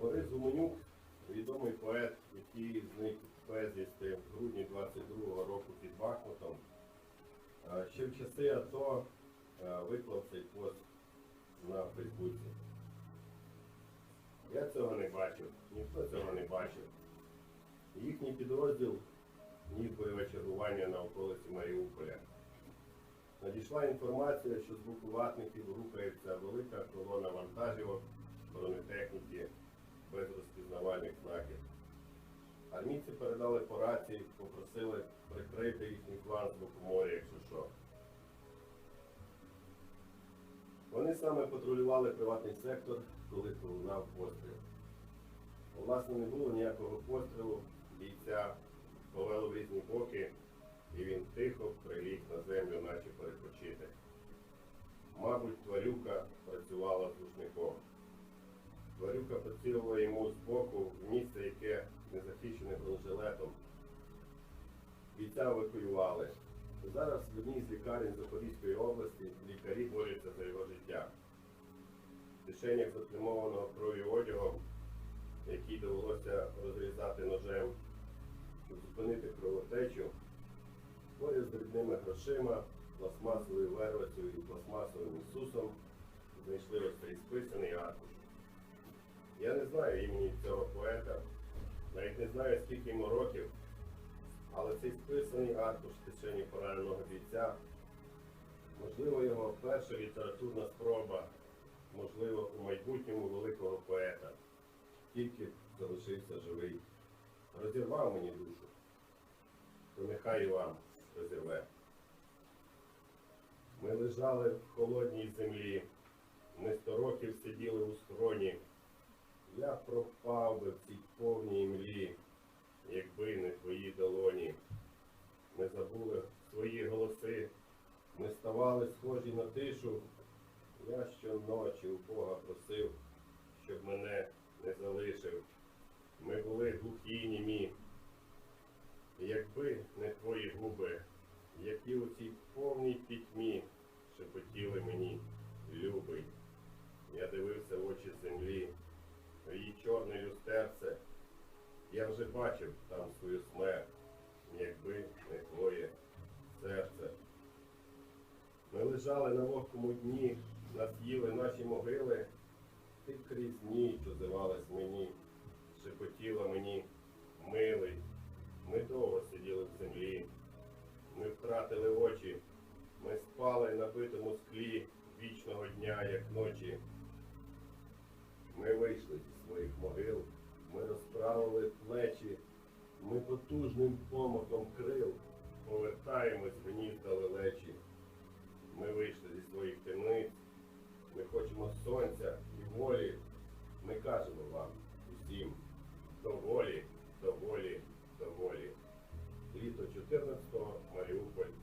Борис Гуменюк, відомий поет, який зник безвісти в грудні 22-го року під Бахмутом, ще в часи АТО виклав цей пост на Фейсбуці. Я цього не бачив, ніхто цього не бачив. Їхній підрозділ ніс бойове чергування на околиці Маріуполя. Надійшла інформація, що з боку ватників рухається велика колона вантажівок, бронетехніки Армійці передали по рації, попросили прикрити їхній план з боку моря, якщо що. Вони саме патрулювали приватний сектор, коли пролунав постріл. Власне, не було ніякого пострілу, бійця повело в різні боки, і він тихо приліг Тварюка поцілила йому з боку в місце, яке не захищене бронежилетом. Бійця евакуювали. Зараз в одній з лікарень Запорізької області лікарі борються за його життя. В кишенях заплямованого кров'ю одягом, який довелося розрізати ножем, щоб зупинити кровотечу, поряд з дрібними грошима, пластмасовою вервицею і пластмасовим ісусом знайшли ось цей списаний аркуш. Я не знаю імені цього поета, навіть не знаю, скільки йому років, але цей списаний аркуш кишені пораненого бійця, можливо, його перша літературна спроба, можливо, у майбутньому великого поета, тільки залишився живий. Розірвав мені душу, то нехай і вам розірве. Ми лежали в холодній землі, ми сто років сиділи у схроні. Я пропав би в цій повній млі, якби не твої долоні. Ми забули свої голоси, ми ставали схожі на тишу. Я щоночі у Бога просив, щоб мене не залишив. Ми були глухі німі. Якби не твої губи, які у цій повній пітьмі шепотіли мені, любий. Я дивився в очі землі, в її чорне люстерце. Я вже бачив там свою смерть, якби не твоє серце. Ми лежали на вогкому дні, нас їли наші могили. Ти крізь ніч озивалась мені, шепотіла мені, милий. Ми довго сиділи в землі, ми втратили очі, ми спали на битому склі вічного дня, як ночі. Ми вийшли зі своїх могил, ми розправили плечі, ми потужним повертаємось в гнізда лелечі. Ми вийшли зі своїх темниць, ми хочемо сонця і волі. Ми кажемо вам усім доволі, доволі, доволі. Літо 14-го Маріуполь.